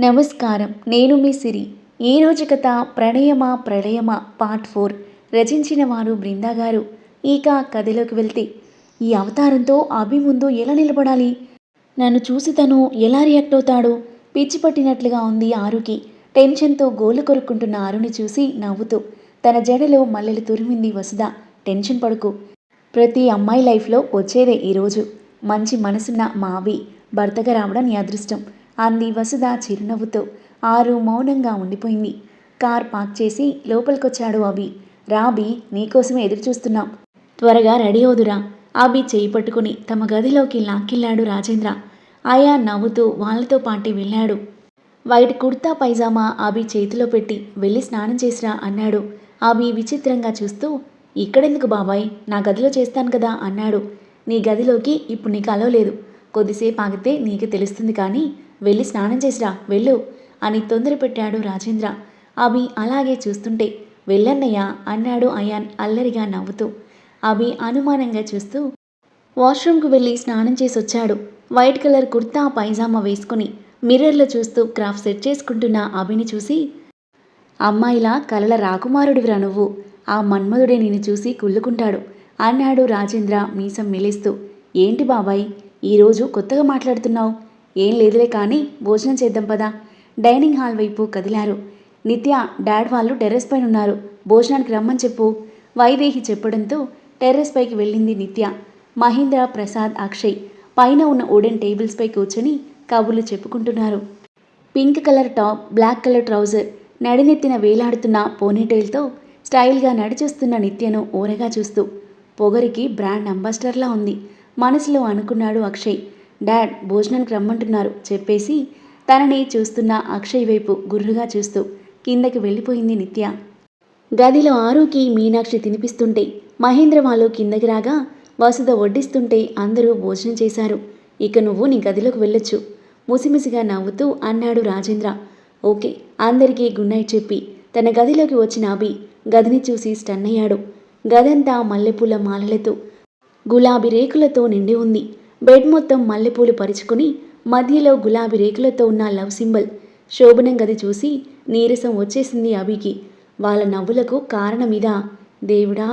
నమస్కారం. నేను మీ సిరి. ఈరోజు కథ ప్రణయమా ప్రళయమా? Part four. రచించిన వారు బృందా గారు. ఇక కథలోకి వెళ్తే ఈ అవతారంతో అభి ముందు ఎలా నిలబడాలి? నన్ను చూసి తను ఎలా రియాక్ట్ అవుతాడు? పిచ్చి పట్టినట్లుగా ఉంది ఆరుకి. టెన్షన్తో గోలు కొరుక్కుంటున్న ఆరుని చూసి నవ్వుతూ తన జడలో మల్లెలు తురిమింది వసుధ. టెన్షన్ పడుకు. ప్రతి అమ్మాయి లైఫ్లో వచ్చేదే ఈరోజు మంచి మనసున్న మావి భర్తగా రావడం నీ అదృష్టం. అంది వసుధ చిరునవ్వుతో. ఆరు మౌనంగా ఉండిపోయింది. కార్ పార్క్ చేసి లోపలికొచ్చాడు అభి. రాబి నీకోసమే ఎదురు చూస్తున్నాం త్వరగా రెడీ అవుదురా. అభి చేయి పట్టుకుని తమ గదిలోకి లాక్కెళ్ళాడు రాజేంద్ర. ఆయా నవ్వుతూ వాళ్ళతో పాటి వెళ్ళాడు. వైట్ కుర్తా పైజామా అభి చేతిలో పెట్టి వెళ్ళి స్నానం చేసిరా అన్నాడు. అభి విచిత్రంగా చూస్తూ ఇక్కడెందుకు బాబాయ్? నా గదిలో చేస్తాను కదా అన్నాడు. నీ గదిలోకి ఇప్పుడు నీకు అలవలేదు కొద్దిసేపు ఆగితే నీకు తెలుస్తుంది కానీ వెళ్ళి స్నానం చేసిరా వెళ్ళు అని తొందర పెట్టాడు రాజేంద్ర. అభి అలాగే చూస్తుంటే వెళ్ళన్నయ్యా అన్నాడు అయాన్ అల్లరిగా నవ్వుతూ. అభి అనుమానంగా చూస్తూ వాష్రూమ్కు వెళ్ళి స్నానం చేసి వచ్చాడు వైట్ కలర్ కుర్తా పైజామా వేసుకుని మిర్రర్లో చూస్తూ క్రాఫ్ సెట్ చేసుకుంటున్న అభిని చూసి అమ్మాయిలా కలల రాకుమారుడివిరా నువ్వు. ఆ మన్మధుడే నిన్ను చూసి కుళ్ళుకుంటాడు అన్నాడు రాజేంద్ర మీసం మిలిస్తూ. ఏంటి బాబాయ్ ఈరోజు కొత్తగా మాట్లాడుతున్నావు. ఏం లేదులే కానీ భోజనం చేద్దాం పదా. డైనింగ్ హాల్ వైపు కదిలారు. నిత్య డాడ్ వాళ్ళు టెర్రస్ పైన ఉన్నారు. భోజనానికి రమ్మని చెప్పు. వైదేహి చెప్పడంతో టెర్రస్ పైకి వెళ్ళింది నిత్య. మహేంద్ర ప్రసాద్ అక్షయ్. పైన ఉన్న వుడెన్ టేబుల్స్పై కూర్చొని కబుర్లు చెప్పుకుంటున్నారు. Pink colour top black colour trouser నడినెత్తిన వేలాడుతున్న పోనీటైల్తో స్టైల్గా నడిచొస్తున్న నిత్యను ఓరగా చూస్తూ పొగరికి బ్రాండ్ అంబాసిడర్లా ఉంది. మనసులో అనుకున్నాడు అక్షయ్. డాడ్ భోజనానికి రమ్మంటున్నారు చెప్పేసి తనని చూస్తున్న అక్షయ్ వైపు గుర్రుగా చూస్తూ కిందకి వెళ్ళిపోయింది నిత్య. గదిలో ఆరుకి మీనాక్షి తినిపిస్తుంటే మహేంద్ర వాళ్ళు కిందకి రాగా వసుధ వడ్డిస్తుంటే అందరూ భోజనం చేశారు. ఇక నువ్వు నీ గదిలోకి వెళ్ళొచ్చు ముసిముసిగా నవ్వుతూ అన్నాడు రాజేంద్ర. ఓకే అందరికీ గుడ్ నైట్ చెప్పి తన గదిలోకి వచ్చిన అభి గదిని చూసి స్టన్ అయ్యాడు. గదంతా మల్లెపూల మాలలతో గులాబీ రేకులతో నిండి ఉంది. బెడ్ మొత్తం మల్లెపూలు పరుచుకుని మధ్యలో గులాబీ రేకులతో ఉన్న లవ్ సింబల్. శోభనం గది చూసి నీరసం వచ్చేసింది అభికి. వాళ్ళ నవ్వులకు కారణమిదా దేవుడా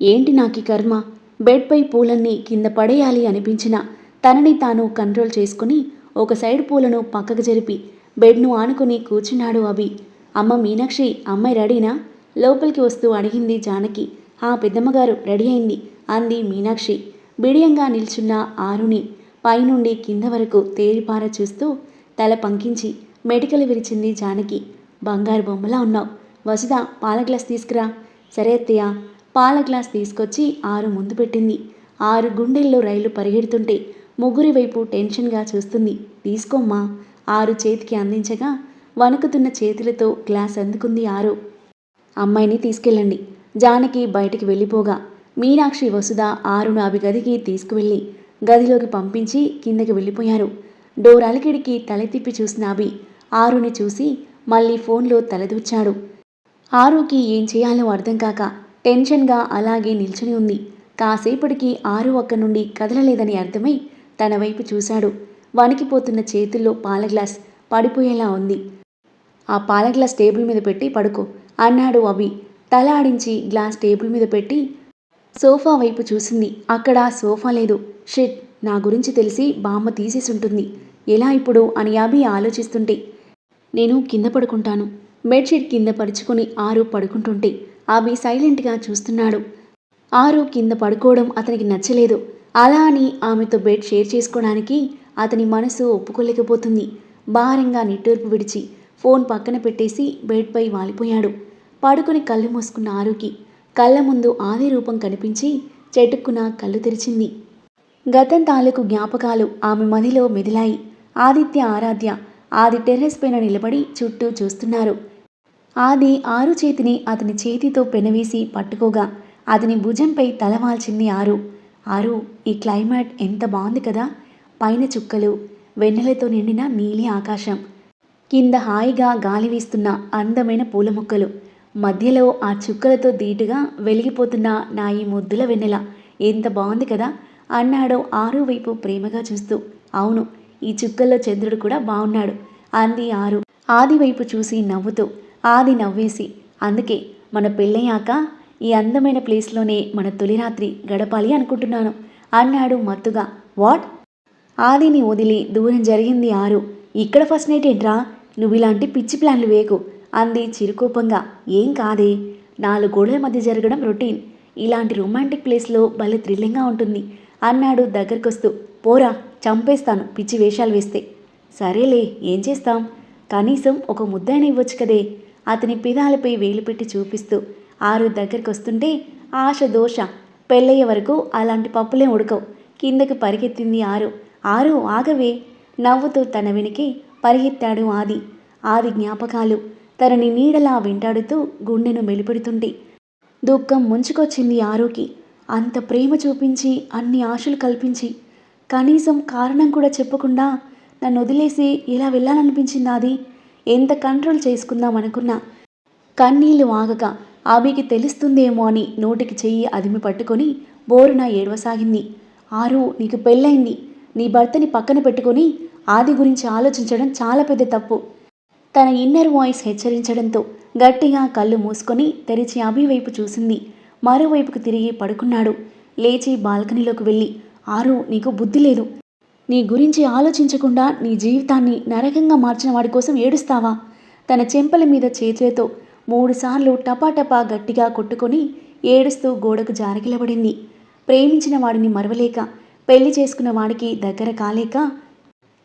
ఏంటి నాకి కర్మ? బెడ్పై పూలన్నీ కింద పడేయాలి అనిపించిన తనని తాను కంట్రోల్ చేసుకుని ఒక సైడ్ పూలను పక్కకు జరిపి బెడ్ను ఆనుకుని కూర్చున్నాడు అభి. అమ్మ మీనాక్షి అమ్మాయి రెడీనా? లోపలికి వస్తూ అడిగింది జానకి. ఆ పెద్దమ్మగారు రెడీ అయింది అంది మీనాక్షి. బిడియంగా నిల్చున్న ఆరుని పైనుండి కింద వరకు తేరిపార చూస్తూ తల పంకించి మెడికలు విరిచింది జానకి. బంగారు బొమ్మలా ఉన్నావు. వసుద పాల గ్లాస్ తీసుకురా. సరే అత్తయ్య. పాల గ్లాస్ తీసుకొచ్చి ఆరు ముందు పెట్టింది. ఆరు గుండెల్లో రైలు పరిగెడుతుంటే ముగ్గురి వైపు టెన్షన్గా చూస్తుంది. తీసుకోమ్మా. ఆరు చేతికి అందించగా వణుకుతున్న చేతులతో గ్లాస్ అందుకుంది ఆరు. అమ్మాయిని తీసుకెళ్ళండి. జానకి బయటికి వెళ్ళిపోగా మీనాక్షి వసుధ ఆరును అవి గదికి తీసుకువెళ్ళి గదిలోకి పంపించి కిందకి వెళ్ళిపోయారు. డోర్ అలికిడికి తలెత్తిప్పి చూసిన అభి ఆరుని చూసి మళ్ళీ ఫోన్లో తలదూర్చాడు. ఆరుకి ఏం చేయాలో అర్థం కాక టెన్షన్గా అలాగే నిల్చుని ఉంది. కాసేపటికి ఆరు అక్క నుండి కదలలేదని అర్థమై తన వైపు చూశాడు. వణికిపోతున్న చేతుల్లో పాల గ్లాస్ పడిపోయేలా ఉంది. ఆ పాల గ్లాస్ టేబుల్ మీద పెట్టి పడుకో అన్నాడు అభి. తల ఆడించి గ్లాస్ టేబుల్ మీద పెట్టి సోఫా వైపు చూసింది. అక్కడ సోఫా లేదు. షిట్ నా గురించి తెలిసి బామ్మ తీసేసి ఉంటుంది ఎలా ఇప్పుడు? అని అభి ఆలోచిస్తుంటే. నేను కింద పడుకుంటాను. బెడ్షీట్ కింద పరుచుకొని ఆరు పడుకుంటుంటే అభి సైలెంట్గా చూస్తున్నాడు. ఆరు కింద పడుకోవడం అతనికి నచ్చలేదు. అలా అని ఆమెతో బెడ్ షేర్ చేసుకోవడానికి అతని మనసు ఒప్పుకోలేకపోతుంది. భారంగా నిట్టూర్పు విడిచి ఫోన్ పక్కన పెట్టేసి బెడ్పై వాలిపోయాడు. పడుకొని కళ్ళు మూసుకున్న ఆరుకి కళ్ళ ముందు ఆది రూపం కనిపించి చెటుక్కున కళ్ళు తెరిచింది. గతం తాలూకు జ్ఞాపకాలు ఆమె మదిలో మెదిలాయి. ఆదిత్య ఆరాధ్య ఆది టెర్రస్ పైన నిలబడి చుట్టూ చూస్తున్నారు. ఆది ఆరు చేతిని అతని చేతితో పెనవేసి పట్టుకోగా అతని భుజంపై తలవాల్చింది ఆరు. ఆరు ఈ క్లైమేట్ ఎంత బాగుంది కదా! పైన చుక్కలు వెన్నెలతో నిండిన నీలి ఆకాశం. కింద హాయిగా గాలి వీస్తున్న అందమైన పూల మొక్కలు. మధ్యలో ఆ చుక్కలతో ధీటుగా వెలిగిపోతున్న నా ఈ ముద్దుల వెన్నెల. ఎంత బాగుంది కదా? అన్నాడు ఆరు వైపు ప్రేమగా చూస్తూ. అవును ఈ చుక్కల్లో చంద్రుడు కూడా బాగున్నాడు అంది ఆరు. ఆది వైపు చూసి నవ్వుతూ ఆది నవ్వేసి అందుకే మన పెళ్ళయ్యాక ఈ అందమైన ప్లేస్లోనే మన తొలి రాత్రి గడపాలి అనుకుంటున్నాను అన్నాడు మత్తుగా. వాట్? ఆదిని వదిలి దూరం జరిగింది ఆరు. ఇక్కడ ఫస్ట్ నైట్ ఏంట్రా? నువ్వు ఇలాంటి పిచ్చి ప్లాన్లు వేకు అంది చిరుకోపంగా. ఏం కాదే నాలుగు గోడల మధ్య జరగడం రొటీన్. ఇలాంటి రొమాంటిక్ ప్లేస్లో భలే థ్రిల్లింగ్గా ఉంటుంది అన్నాడు దగ్గరకొస్తూ. పోరా చంపేస్తాను పిచ్చి వేషాలు వేస్తే. సరేలే ఏం చేస్తాం? కనీసం ఒక ముద్దైన ఇవ్వచ్చు కదే. అతని పిదాలపై వేలు పెట్టి చూపిస్తూ. ఆరు దగ్గరికి వస్తుంటే ఆశ దోష. పెళ్ళయ్యే వరకు అలాంటి పప్పులే ఉడకవు. కిందకు పరిగెత్తింది ఆరు. ఆరు ఆగవే. నవ్వుతూ తన వెనకే పరిగెత్తాడు ఆది. ఆది జ్ఞాపకాలు. తనని నీడలా వెంటాడుతూ గుండెను మెలిపెడుతుంది. దుఃఖం ముంచుకొచ్చింది ఆరోకి. అంత ప్రేమ చూపించి అన్ని ఆశలు కల్పించి. కనీసం కారణం కూడా చెప్పకుండా నన్ను వదిలేసి ఇలా వెళ్ళాలనిపించింది అది ఎంత కంట్రోల్ చేసుకుందాం అనుకున్నా. కన్నీళ్ళు ఆగక ఆమెకి తెలుస్తుందేమో అని నోటికి చెయ్యి అదిమి పట్టుకొని బోరున ఏడవసాగింది. ఆరు నీకు పెళ్ళైంది నీ భర్తని పక్కన పెట్టుకొని ఆది గురించి ఆలోచించడం చాలా పెద్ద తప్పు. తన ఇన్నర్ వాయిస్ హెచ్చరించడంతో గట్టిగా కళ్ళు మూసుకొని తెరిచి అభి వైపు చూసింది. మరోవైపుకు తిరిగి పడుకున్నాడు. లేచి బాల్కనీలోకి వెళ్ళి ఆరు నీకు బుద్ధి లేదు. నీ గురించి ఆలోచించకుండా నీ జీవితాన్ని నరకంగా మార్చిన వాడి కోసం ఏడుస్తావా తన చెంపల మీద చేతులతో మూడుసార్లు టపాటపా గట్టిగా కొట్టుకొని ఏడుస్తూ గోడకు జారికిలబడింది. ప్రేమించిన వాడిని మరవలేక పెళ్ళి చేసుకున్న వాడికి దగ్గర కాలేక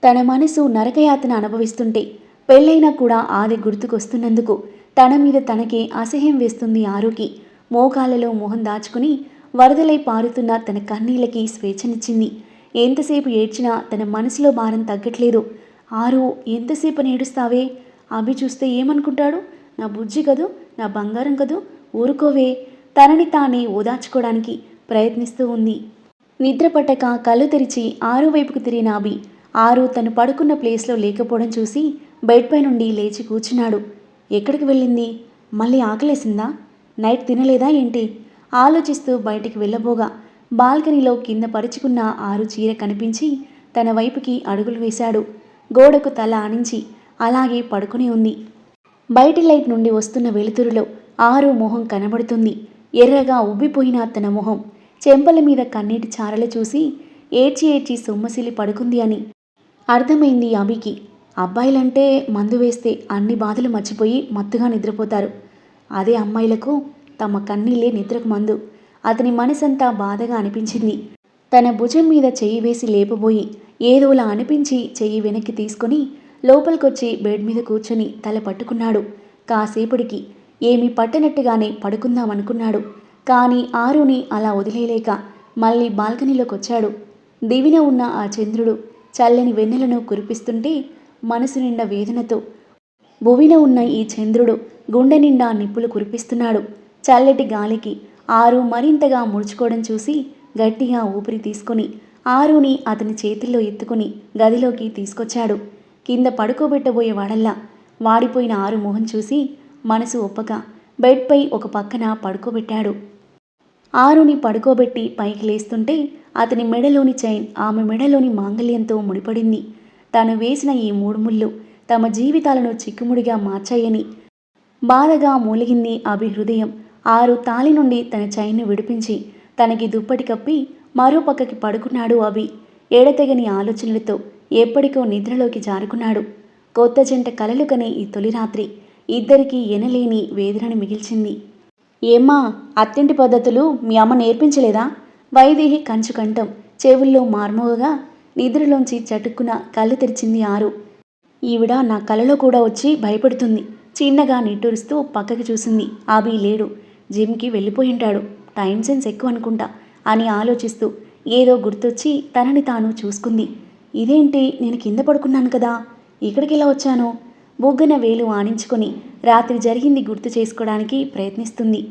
తన మనసు నరకయాతన అనుభవిస్తుంటే పెళ్ళైనా కూడా ఆది గుర్తుకొస్తున్నందుకు తన మీద తనకే అసహ్యం వేస్తుంది ఆరుకి. మోకాలలో మొహం దాచుకుని వరదలై పారుతున్న తన కన్నీళ్ళకి స్వేచ్ఛనిచ్చింది. ఎంతసేపు ఏడ్చినా తన మనసులో భారం తగ్గట్లేదు. ఆరు ఎంతసేపు నేడుస్తావే? అభి చూస్తే ఏమనుకుంటాడు? నా బుజ్జి కదూ? నా బంగారం కదూ? ఊరుకోవే? తనని తానే ఓదార్చుకోవడానికి ప్రయత్నిస్తూ ఉంది. నిద్ర పట్టక కళ్ళు తెరిచి ఆరు వైపుకు తిరిగిన అభి ఆరు తను పడుకున్న ప్లేస్లో లేకపోవడం చూసి బెడ్పై నుండి లేచి కూర్చున్నాడు. ఎక్కడికి వెళ్ళింది? మళ్ళీ ఆకలేసిందా? నైట్ తినలేదా ఏంటి? ఆలోచిస్తూ బయటికి వెళ్ళబోగా. బాల్కనీలో కింద పరుచుకున్న ఆరు చీర కనిపించి తన వైపుకి అడుగులు వేశాడు. గోడకు తల ఆనించి అలాగే పడుకుని ఉంది. బయటి లైట్ నుండి వస్తున్న వెలుతురులో ఆరు మొహం కనబడుతుంది. ఎర్రగా ఉబ్బిపోయిన తన మొహం. చెంపల మీద కన్నీటి చారలు చూసి ఏడ్చి ఏడ్చి సొమ్మసిలి పడుకుంది అని. అర్థమైంది అభికి అబ్బాయిలంటే మందు వేస్తే అన్ని బాధలు మర్చిపోయి మత్తుగా నిద్రపోతారు. అదే అమ్మాయిలకు తమ కన్నీళ్ళే నిద్రకు మందు. అతని మనసంతా బాధగా అనిపించింది. తన భుజం మీద చెయ్యి వేసి లేపబోయి ఏదోలా అనిపించి చెయ్యి వెనక్కి తీసుకొని లోపలికొచ్చి బెడ్ మీద కూర్చొని తల పట్టుకున్నాడు. కాసేపటికి ఏమీ పట్టనట్టుగానే పడుకుందామనుకున్నాడు. కానీ ఆరుని అలా వదిలేయలేక మళ్ళీ బాల్కనీలోకి వచ్చాడు దివిన ఉన్న ఆ చంద్రుడు చల్లని వెన్నెలను కురిపిస్తుంటే మనసు నిండా వేదనతో. భువిన ఉన్న ఈ చంద్రుడు గుండె నిండా నిప్పులు కురిపిస్తున్నాడు. చల్లటి గాలికి ఆరు మరింతగా ముడుచుకోవడం చూసి గట్టిగా ఊపిరి తీసుకొని ఆరుని అతని చేతుల్లో ఎత్తుకుని గదిలోకి తీసుకొచ్చాడు. కింద పడుకోబెట్టబోయే వాడల్లా వాడిపోయిన ఆరు మొహం చూసి మనసు ఒప్పక బెడ్పై ఒక పక్కన పడుకోబెట్టాడు. ఆరుని పడుకోబెట్టి పైకి లేస్తుంటే అతని మెడలోని చైన్ ఆమె మెడలోని మాంగల్యంతో ముడిపడింది. తాను వేసిన ఈ మూడు ముళ్ళు తమ జీవితాలను చిక్కుముడిగా మార్చాయని. బాధగా మూలిగింది అభి హృదయం ఆరు తాలి నుండి తన చైన్ను విడిపించి తనకి దుప్పటి కప్పి మరో పక్కకి పడుకున్నాడు అభి. ఎడతెగని ఆలోచనలతో ఎప్పటికో నిద్రలోకి జారుకున్నాడు. కొత్త జంట కలలు కనే ఈ తొలి రాత్రి ఇద్దరికీ ఎనలేని వేదనని మిగిల్చింది. ఏమ్మా అత్తింటి పద్ధతులు మీ అమ్మ నేర్పించలేదా? వైదేహి కంచు కంఠం చెవుల్లో మార్మోగగా నిద్రలోంచి చటుక్కున కళ్ళు తెరిచింది ఆరు. ఈవిడ నా కలలో కూడా వచ్చి భయపడుతుంది. చిన్నగా నిట్టూరుస్తూ పక్కకి చూసింది. ఆబి లేడు. జిమ్కి వెళ్ళిపోయి ఉంటాడు టైం సెన్స్ ఎక్కువ అనుకుంటా అని ఆలోచిస్తూ ఏదో గుర్తొచ్చి తనని తాను చూసుకుంది. ఇదేంటి? నేను కింద పడుకున్నాను కదా. ఇక్కడికి ఎలా వచ్చాను? బొగ్గన వేలు ఆనించుకొని రాత్రి జరిగింది గుర్తు చేసుకోవడానికి ప్రయత్నిస్తుంది.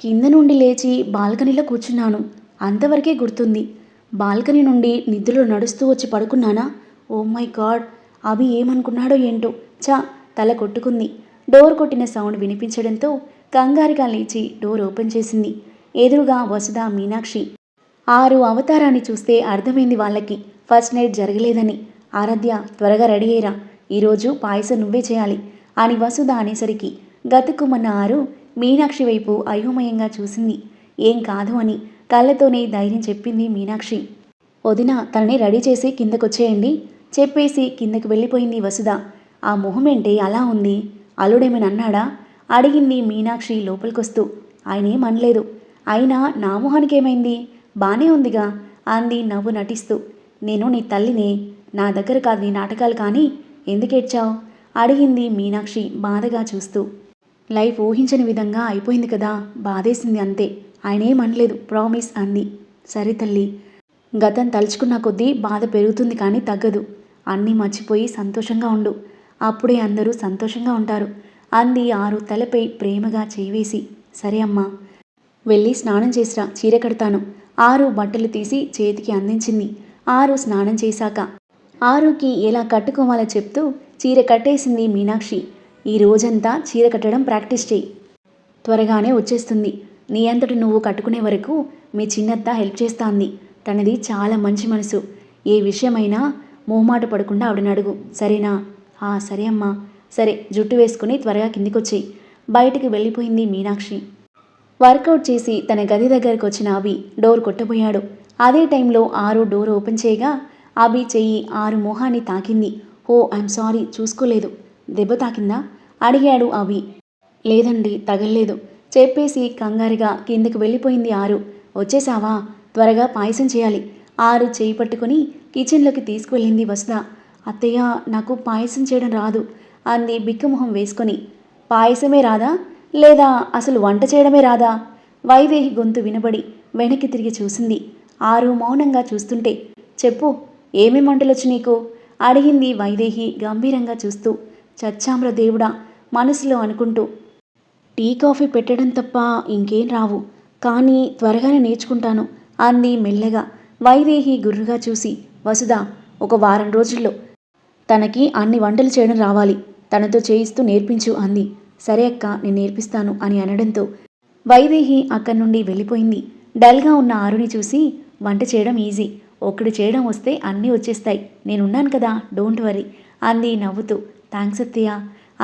కింద నుండి లేచి బాల్కనీలో కూర్చున్నాను. అంతవరకే గుర్తుంది. బాల్కనీ నుండి నిద్రలో నడుస్తూ వచ్చి పడుకున్నానా? Oh my God! అభి ఏమనుకున్నాడో ఏంటో? చా తల కొట్టుకుంది. డోర్ కొట్టిన సౌండ్ వినిపించడంతో కంగారుగా లేచి డోర్ ఓపెన్ చేసింది. ఎదురుగా వసుధ మీనాక్షి. ఆరు అవతారాన్ని చూస్తే అర్థమైంది వాళ్ళకి. ఫస్ట్ నైట్ జరగలేదని. ఆరాధ్య త్వరగా రెడీ అయ్యరా. ఈరోజు పాయసం నువ్వే చేయాలి అని వసుధ అనేసరికి గతుకుమన్న ఆరు మీనాక్షి వైపు అయోమయంగా చూసింది. ఏం కాదు అని. కళ్ళతోనే ధైర్యం చెప్పింది మీనాక్షి. వదిన తనని రెడీ చేసి కిందకొచ్చేయండి. చెప్పేసి కిందకు వెళ్ళిపోయింది వసుధ. ఆ మొహమేంటే అలా ఉంది? అల్లుడేమని అన్నాడా? అడిగింది మీనాక్షి లోపలికొస్తూ. ఆయనేం అనలేదు. అయినా నా మొహానికి ఏమైంది బానే ఉందిగా అంది నవ్వు నటిస్తూ. నేను నీ తల్లినే. నా దగ్గర కాదు నీ నాటకాలు కానీ ఎందుకేడ్చావు అడిగింది మీనాక్షి బాధగా చూస్తూ. లైఫ్ ఊహించని విధంగా అయిపోయింది కదా? బాధేసింది అంతే. ఆయనేం అనలేదు ప్రామిస్ అంది. సరే తల్లి. గతం తలుచుకున్న కొద్దీ బాధ పెరుగుతుంది కానీ తగ్గదు. అన్నీ మర్చిపోయి సంతోషంగా ఉండు. అప్పుడే అందరూ సంతోషంగా ఉంటారు. అంది ఆరు తలపై ప్రేమగా చేవేసి సరే అమ్మా. వెళ్ళి స్నానం చేసిరా. చీర కడతాను. ఆరు బట్టలు తీసి చేతికి అందించింది. ఆరు స్నానం చేశాక ఆరుకి ఎలా కట్టుకోవాలో చెప్తూ చీర కట్టేసింది మీనాక్షి. ఈ రోజంతా చీర కట్టడం ప్రాక్టీస్ చేయి. త్వరగానే వచ్చేస్తుంది. నీ అంతటి నువ్వు కట్టుకునే వరకు మీ చిన్నత్త హెల్ప్ చేస్తాంది. తనది చాలా మంచి మనసు. ఏ విషయమైనా మొహమాట పడకుండా ఆవిడని అడుగు. సరేనా? ఆ సరే అమ్మా. సరే జుట్టు వేసుకుని త్వరగా కిందికొచ్చేయి. బయటికి వెళ్ళిపోయింది మీనాక్షి. వర్కౌట్ చేసి తన గది దగ్గరకు వచ్చిన అభి డోర్ కొట్టబోయాడు. అదే టైంలో ఆరు డోర్ ఓపెన్ చేయగా అభి చెయ్యి ఆరు మొహాన్ని తాకింది. ఓ ఐఎమ్ సారీ చూసుకోలేదు. దెబ్బ తాకిందా? అడిగాడు అభి. లేదండి తగల్లేదు. చెప్పేసి కంగారుగా కిందకు వెళ్ళిపోయింది ఆరు. వచ్చేసావా త్వరగా పాయసం చేయాలి. ఆరు చేయి పట్టుకుని కిచెన్లోకి తీసుకువెళ్ళింది వసుధ. అత్తయ్య నాకు పాయసం చేయడం రాదు అంది బిక్కమొహం వేసుకొని. పాయసమే రాదా? లేదా అసలు వంట చేయడమే రాదా? వైదేహి గొంతు వినబడి వెనక్కి తిరిగి చూసింది. ఆరు మౌనంగా చూస్తుంటే చెప్పు ఏమేం వంటలొచ్చు నీకు? అడిగింది వైదేహి గంభీరంగా చూస్తూ. చచ్చామ్ర దేవుడా మనసులో అనుకుంటూ టీ కాఫీ పెట్టడం తప్ప ఇంకేం రావు. కానీ త్వరగానే నేర్చుకుంటాను అంది మెల్లగా. వైదేహి గుర్రుగా చూసి వసుధ ఒక వారం రోజుల్లో తనకి అన్ని వంటలు చేయడం రావాలి. తనతో చేయిస్తూ నేర్పించు అంది. సరే అక్క నేను నేర్పిస్తాను అని అనడంతో వైదేహి అక్కడి నుండి వెళ్ళిపోయింది. డల్గా ఉన్న ఆరుని చూసి వంట చేయడం ఈజీ. ఒకడు చేయడం వస్తే అన్నీ వచ్చేస్తాయి. నేనున్నాను కదా డోంట్ వరీ అంది నవ్వుతూ. థ్యాంక్స్ అత్తయ్య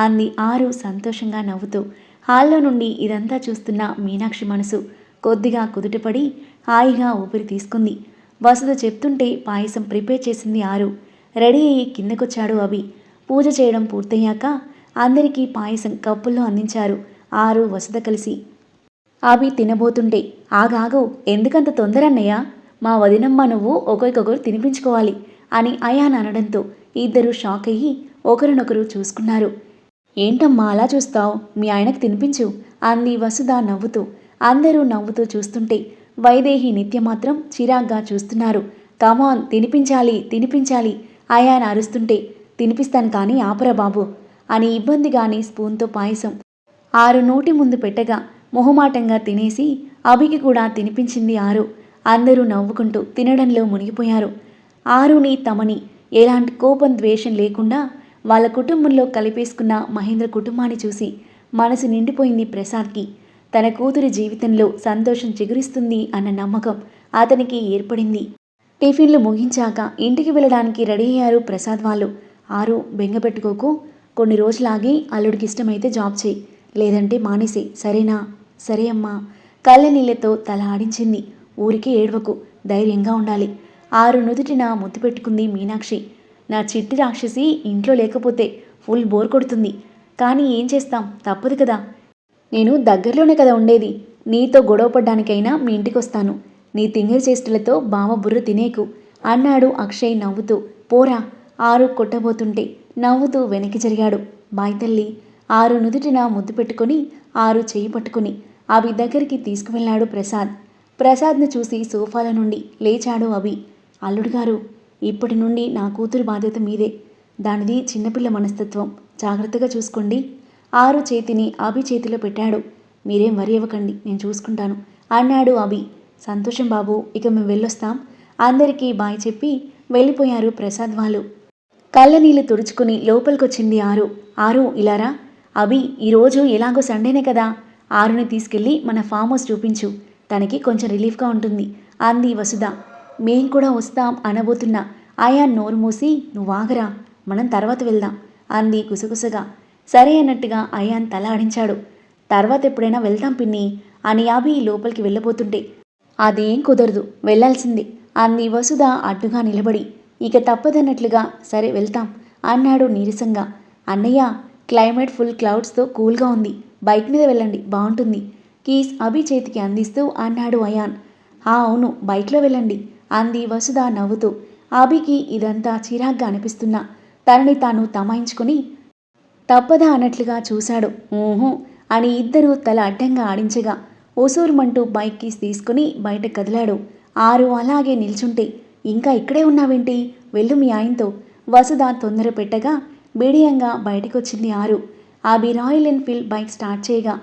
అంది ఆరు సంతోషంగా నవ్వుతూ. హాల్లో నుండి ఇదంతా చూస్తున్న మీనాక్షి మనసు కొద్దిగా కుదుటపడి హాయిగా ఊపిరి తీసుకుంది. వసుధ చెప్తుంటే పాయసం ప్రిపేర్ చేసింది ఆరు. రెడీ అయ్యి కిందకొచ్చాడు అవి పూజ చేయడం పూర్తయ్యాక అందరికీ పాయసం కప్పుల్లో అందించారు ఆరు వసుధ కలిసి. అవి తినబోతుంటే ఆగాగు ఎందుకంత తొందరన్నయ్య? మా వదినమ్మ నువ్వు ఒకరికొకరు తినిపించుకోవాలి అని అయాన్ అనడంతో ఇద్దరు షాక్ అయ్యి ఒకరినొకరు చూసుకున్నారు. ఏంటమ్మా అలా చూస్తావు? మీ ఆయనకు తినిపించు. అంది వసుధ నవ్వుతూ. అందరూ నవ్వుతూ చూస్తుంటే వైదేహి నిత్య మాత్రం చిరాగ్గా చూస్తున్నారు. కమాన్ తినిపించాలి తినిపించాలి అయాన్ అరుస్తుంటే. తినిపిస్తాను కానీ ఆపరా బాబు అని ఇబ్బందిగాని స్పూన్తో పాయసం. ఆరు నోటి ముందు పెట్టగా మొహమాటంగా తినేసి అభికి కూడా తినిపించింది ఆరు అందరూ నవ్వుకుంటూ తినడంలో మునిగిపోయారు. ఆరుని తమని ఎలాంటి కోపం ద్వేషం లేకుండా వాళ్ళ కుటుంబంలో కలిపేసుకున్న మహేంద్ర కుటుంబాన్ని చూసి మనసు నిండిపోయింది ప్రసాద్కి. తన కూతురి జీవితంలో సంతోషం చిగురిస్తుంది అన్న నమ్మకం అతనికి ఏర్పడింది. టిఫిన్లు ముగించాక ఇంటికి వెళ్ళడానికి రెడీ అయ్యారు ప్రసాద్ వాళ్ళు. ఆరు బెంగ పెట్టుకోకు. కొన్ని రోజులాగి అల్లుడికి ఇష్టమైతే జాబ్ చేయి. లేదంటే మానేసి. సరేనా? సరే అమ్మా. కళ్ళ నీళ్ళతో తల ఆడించింది. ఊరికే ఏడవకు. ధైర్యంగా ఉండాలి. ఆరు నుదుటిన ముద్దు పెట్టుకుంది మీనాక్షి. నా చిట్టి రాక్షసి ఇంట్లో లేకపోతే ఫుల్ బోర్ కొడుతుంది. కానీ ఏం చేస్తాం? తప్పదు కదా. నేను దగ్గరలోనే కదా ఉండేది. నీతో గొడవపడ్డానికైనా మీ ఇంటికి వస్తాను నీ తింగరి చేష్టలతో బావ బుర్ర తినేకు. అన్నాడు అక్షయ్ నవ్వుతూ. పోరా. ఆరు కొట్టబోతుంటే నవ్వుతూ వెనక్కి జరిగాడు. బాయ్ తల్లి. ఆరు నుదుటిన ముద్దు పెట్టుకొని ఆరు చేయి పట్టుకుని అవి దగ్గరికి తీసుకువెళ్ళాడు ప్రసాద్. ప్రసాద్ను చూసి సోఫాల నుండి లేచాడు అభి. అల్లుడు గారు ఇప్పటి నుండి నా కూతురు బాధ్యత మీదే. దానిది చిన్నపిల్ల మనస్తత్వం. జాగ్రత్తగా చూసుకోండి. ఆరు చేతిని అభి చేతిలో పెట్టాడు. మీరేం వరి ఇవ్వకండి నేను చూసుకుంటాను. అన్నాడు అభి. సంతోషం బాబు ఇక మేము వెళ్ళొస్తాం. అందరికీ బాయ్ చెప్పి వెళ్ళిపోయారు ప్రసాద్ వాళ్ళు. కళ్ళనీళ్ళు తుడుచుకుని లోపలికొచ్చింది ఆరు. ఆరు ఇలారా? అభి ఈరోజు ఎలాగో సండేనే కదా. ఆరుని తీసుకెళ్ళి మన ఫామ్ హౌస్ చూపించు. తనకి కొంచెం రిలీఫ్గా ఉంటుంది అంది వసుధ. మేం కూడా వస్తాం అనబోతున్నా. ఆయా నోరు మూసి నువ్వు ఆగరా మనం తర్వాత వెళ్దాం అంది గుసగుసగా. సరే అన్నట్టుగా అయాన్ తల ఆడించాడు. తర్వాత ఎప్పుడైనా వెళ్తాం పిన్ని అని అభి లోపలికి వెళ్ళబోతుంటే. అదేం కుదరదు వెళ్ళాల్సిందే అంది వసుధ అడ్డుగా నిలబడి. ఇక తప్పదన్నట్లుగా సరే వెళ్తాం అన్నాడు నీరసంగా. అన్నయ్య క్లైమేట్ ఫుల్ క్లౌడ్స్తో కూల్గా ఉంది. బైక్ మీద వెళ్ళండి బాగుంటుంది కీస్ అభి చేతికి అందిస్తూ అన్నాడు అయాన్. "ఆ, అవును బైక్లో వెళ్ళండి అంది వసుధ నవ్వుతూ. అభికి ఇదంతా చిరాగ్గా అనిపిస్తున్నా. తనని తాను తమాయించుకొని తప్పదా అన్నట్లుగా చూశాడు. ఊహూ అని ఇద్దరూ తల అడ్డంగా ఆడించగా ఓసూరుమంటూ బైక్ కీస్ తీసుకుని బయట కదిలాడు. ఆరు అలాగే నిల్చుంటే ఇంకా ఇక్కడే ఉన్నావేంటి? వెళ్ళు మీ ఆయనతో. వసుధ తొందర పెట్టగా బిడియంగా బయటకొచ్చింది ఆరు. ఆబి రాయల్ ఎన్ఫీల్డ్ బైక్ స్టార్ట్ చేయగా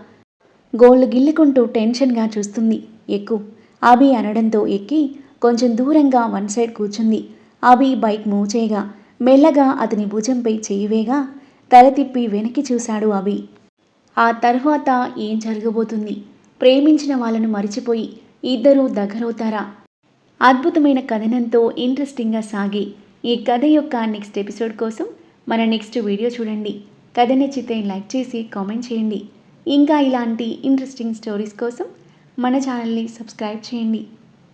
గోళ్ళు గిల్లుకుంటూ టెన్షన్గా చూస్తుంది. ఎక్కు. అభి అనడంతో ఎక్కి కొంచెం దూరంగా వన్ సైడ్ కూర్చుంది. అభి బైక్ మూవ్ చేయగా మెల్లగా అతని భుజంపై చేయివేగా తల తిప్పి వెనక్కి చూశాడు అభి. ఆ తర్వాత ఏం జరగబోతుంది? ప్రేమించిన వాళ్ళను మరిచిపోయి ఇద్దరూ దగ్గరవుతారా? అద్భుతమైన కథనంతో ఇంట్రెస్టింగ్గా సాగి ఈ కథ యొక్క నెక్స్ట్ ఎపిసోడ్ కోసం మన నెక్స్ట్ వీడియో చూడండి. కథ నచ్చితే లైక్ చేసి కామెంట్ చేయండి. ఇంకా ఇలాంటి ఇంట్రెస్టింగ్ స్టోరీస్ కోసం మన ఛానల్ని సబ్స్క్రైబ్ చేయండి.